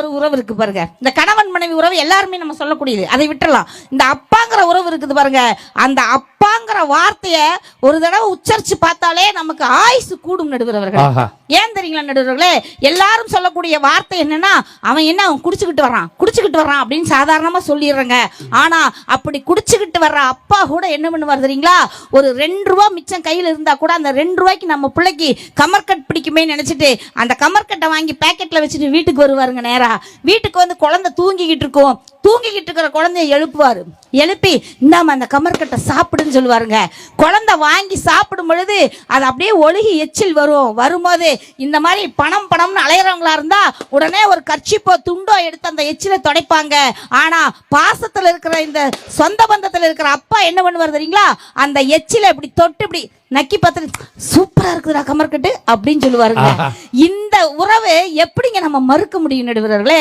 ஒரு உறவு இருக்கு பாருங்க. இந்த கணவன் மனைவி உறவு எல்லாருமே நம்ம சொல்லக்கூடியது. அதை விட்டுறலாம். இந்த அப்பாங்கிற உறவு இருக்குது பாருங்க. அந்த அப்பாங்கிற வார்த்தைய ஒரு தடவை உச்சரிச்சு பார்த்தாலே நமக்கு ஆயுசு கூடும் நடுவரவர்கள். ஆஹா. ஏன் தெரியுங்களா நடுவர்களே? எல்லாரும் சொல்லக்கூடிய வார்த்தை என்னன்னா அவன் என்ன அவன் குடிச்சுக்கிட்டு வர்றான் குடிச்சுக்கிட்டு வர்றான் அப்படின்னு சாதாரணமா சொல்லிடுறேங்க. ஆனா அப்படி குடிச்சுக்கிட்டு வர்ற அப்பா கூட என்ன பண்ணுவார் தெரியுங்களா? ஒரு ரெண்டு ரூபா மிச்சம் கையில இருந்தா கூட அந்த ரெண்டு ரூபாய்க்கு நம்ம பிள்ளைக்கு கமர்கட் பிடிக்குமே நினைச்சிட்டு அந்த கமர்கட்டை வாங்கி பேக்கெட்ல வச்சுட்டு வீட்டுக்கு வருவாருங்க நேரா. வீட்டுக்கு வந்து குழந்தை தூங்கிக்கிட்டு இருக்கும். தூங்கிக்கிட்டு இருக்கிற குழந்தைய எழுப்புவாரு. எழுப்பி இந்தாம அந்த கமர்கட்டை சாப்பிடுன்னு சொல்லுவாருங்க. குழந்தை வாங்கி சாப்பிடும் பொழுது அது அப்படியே ஒழுகி எச்சில் வரும். வரும்போது இந்த மாதிரி பணம் பணம்னு அலையிறவங்களா இருந்தா உடனே ஒரு கர்ச்சிப்போ துண்டோ எடுத்து அந்த எச்சிலை துடைப்பாங்க. ஆனா பாசத்துல இருக்கிற இந்த சொந்த பந்தத்துல இருக்கிற அப்பா என்ன பண்ணுவார் தெரியுங்களா? அந்த எச்சிலை இப்படி தொட்டு இப்படி நக்கி பார்த்து சூப்பரா இருக்குதுடா கமர்கட்டு அப்படின்னு சொல்லுவாருங்க. இந்த உறவு எப்படிங்க நம்ம மறுக்க முடியும் நடுவர்களே?